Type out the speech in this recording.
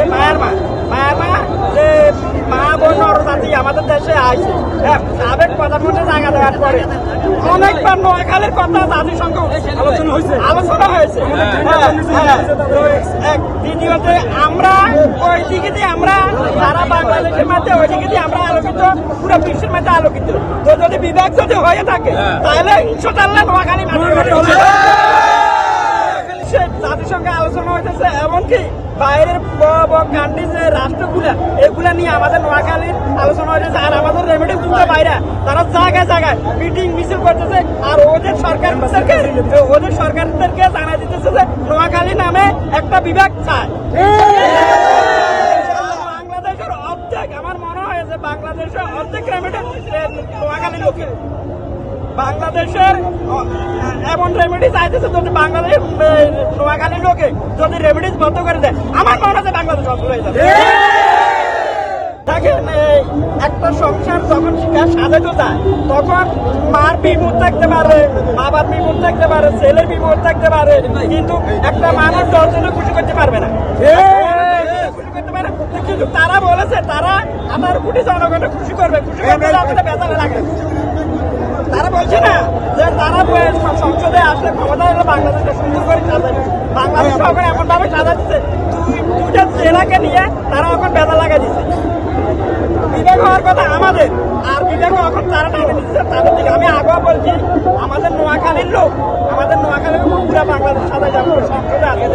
লাগে মায়ের মা মায়ের মা যে মা বোন নরজাতি আমাদের দেশে আসে হ্যাঁ সাবেক প্রধানমন্ত্রী জায়গা দেওয়ার পরে অনেকবার নোয়াখালীর কথা জাতিসংঘ আলোচনা হয়েছে। আলোচনা হয়েছে। হ্যাঁ, হ্যাঁ। দ্বিতীয়তে আমরা ওই দিকে দিয়ে আমরা সারা বাংলাদেশের মধ্যে ওই দিকে দিয়ে আমরা আলোকিত পুরো বিশ্বের মধ্যে আলোকিত। তো যদি বিভাগ যদি হয়ে থাকে তাহলে ইনশাল্লাহ নোয়াখালী মাটির বড় বড় যে রাষ্ট্রগুলা এগুলা নিয়ে আমাদের নোয়াখালীর আলোচনা হইতেছে আর আমাদের রেমেডি তারা জায়গায় জায়গায় মিটিং মিছিল করতেছে আর ওদের সরকারদেরকে ওদের সরকারদেরকে জানা দিতেছে যে নোয়াখালী নামে একটা বিভাগ চায় বাংলাদেশের অর্ধেক আমার মনে হয় যে বাংলাদেশের অর্ধেক রেমেডি নোয়াখালী লোকের বাংলাদেশের এমন রেমেডি চাইতেছে যদি বাংলাদেশের এ, নোয়াখালীর লোকে যদি রেমেডিস বন্ধ করে দেয় আমার মনে হয় যে বাংলাদেশ অসুর হয়ে যাবে দেখেন এই একটা সংসার যখন শিকার সাজাতে যায় তখন মার বিমুখ থাকতে পারে বাবার বিমুখ থাকতে পারে ছেলের বিমুখ থাকতে পারে কিন্তু একটা মানুষ দশজনে খুশি করতে পারবে না। কিন্তু তারা বলেছে তারা আমার কোটি জনগণকে খুশি করবে খুশি করতে আমাদের বেতালে লাগে। তারা বলছে না যে তারা সংসদে আসলে ক্ষমতা হলে বাংলাদেশকে সুন্দর করে সাজাবে। বাংলাদেশ এখন এমন ভাবে সাজাচ্ছে দুইটা জেলাকে নিয়ে তারা এখন বেদা লাগাই দিচ্ছে বিবেক হওয়ার কথা আমাদের। আর বিবেক এখন তারা নামে নিচ্ছে, তাদের দিকে আমি আগেও বলছি। আমাদের নোয়াখালীর লোক, আমাদের নোয়াখালীর পুরা বাংলাদেশ সাদা জাতীয় সংসদে আসবে